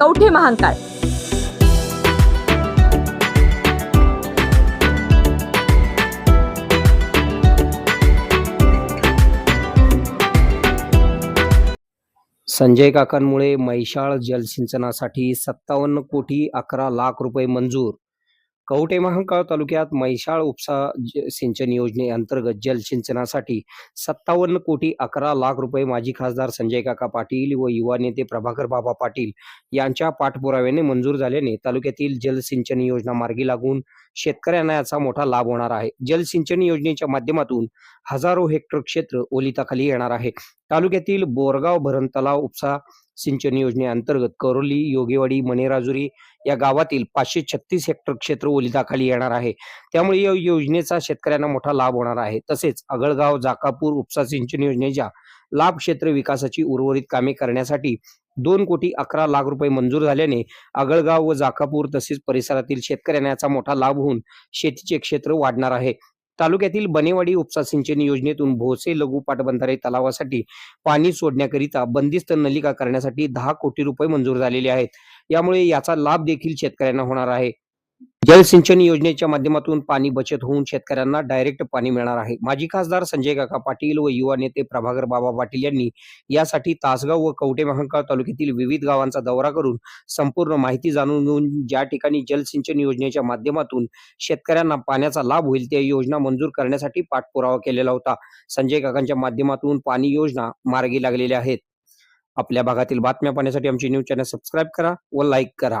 कवठे महांकाळ संजय काकांमुळे मैशाळ जलसिंचनासाठी सत्तावन्न कोटी अकरा लाख रुपये मंजूर. कवटे महांकाळ तालुक्यात मैशाळ उपसा सिंचन योजनेअंतर्गत जलसिंचनासाठी सत्तावन्न कोटी अकरा लाख रुपये माजी खासदार संजय काका पाटील व युवा नेते प्रभाकर बाबा पाटील यांच्या पाठपुराव्याने मंजूर झाल्याने तालुक्यातील जलसिंचन योजना मार्गी लागून शेतकऱ्यांना याचा मोठा लाभ होणार आहे. जलसिंचन योजनेच्या माध्यमातून हजारो हेक्टर क्षेत्र ओलिताखाली येणार आहे. तालुक्यातील बोरगाव भरण तलाव उपसा सिंचन योजनेअंतर्गत करोली योगेवाडी मणेराजुरी या गावातील पाचशे छत्तीस हेक्टर क्षेत्र ओलिताखाली येणार आहे. त्यामुळे या योजनेचा शेतकऱ्यांना मोठा लाभ होणार आहे. तसेच अगळगाव जाकापूर उपसा सिंचन योजनेच्या लाभ क्षेत्र विकासाची उर्वरित कामे करण्यासाठी दोन कोटी अकरा लाख रुपये मंजूर झाल्याने आगळगाव व जाकापूर तसेच परिसरातील शेतकऱ्यांना याचा मोठा लाभ होऊन शेतीचे क्षेत्र वाढणार आहे. तालुक्यातील बनेवाडी उपसा सिंचन योजनेतून भोसे लघु पाटबंधारे तलावासाठी पाणी सोडण्याकरिता बंदिस्त नलिका करण्यासाठी दहा कोटी रुपये मंजूर झालेले आहेत. यामुळे याचा लाभ देखील शेतकऱ्यांना होणार आहे. जलसिंचन योजनेच्या माध्यमातून पाणी बचत होऊन शेतकऱ्यांना डायरेक्ट पाणी मिळणार आहे. माजी खासदार संजय काका पाटील व युवा नेते प्रभाकर बाबा पाटील यांनी यासाठी तासगाव व कवटे महांकाळ तालुक्यातील विविध गावांचा दौरा करून संपूर्ण माहिती जाणून घेऊन ज्या ठिकाणी जलसिंचन योजनेच्या माध्यमातून शेतकऱ्यांना पाण्याचा लाभ होईल त्या योजना मंजूर करण्यासाठी पाठपुरावा केलेला होता. संजय काकांच्या माध्यमातून पाणी योजना मार्गी लागलेल्या आहेत. आपल्या भागातील बातम्या पाहण्यासाठी आमचे न्यूज चॅनल सबस्क्राईब करा व लाईक करा.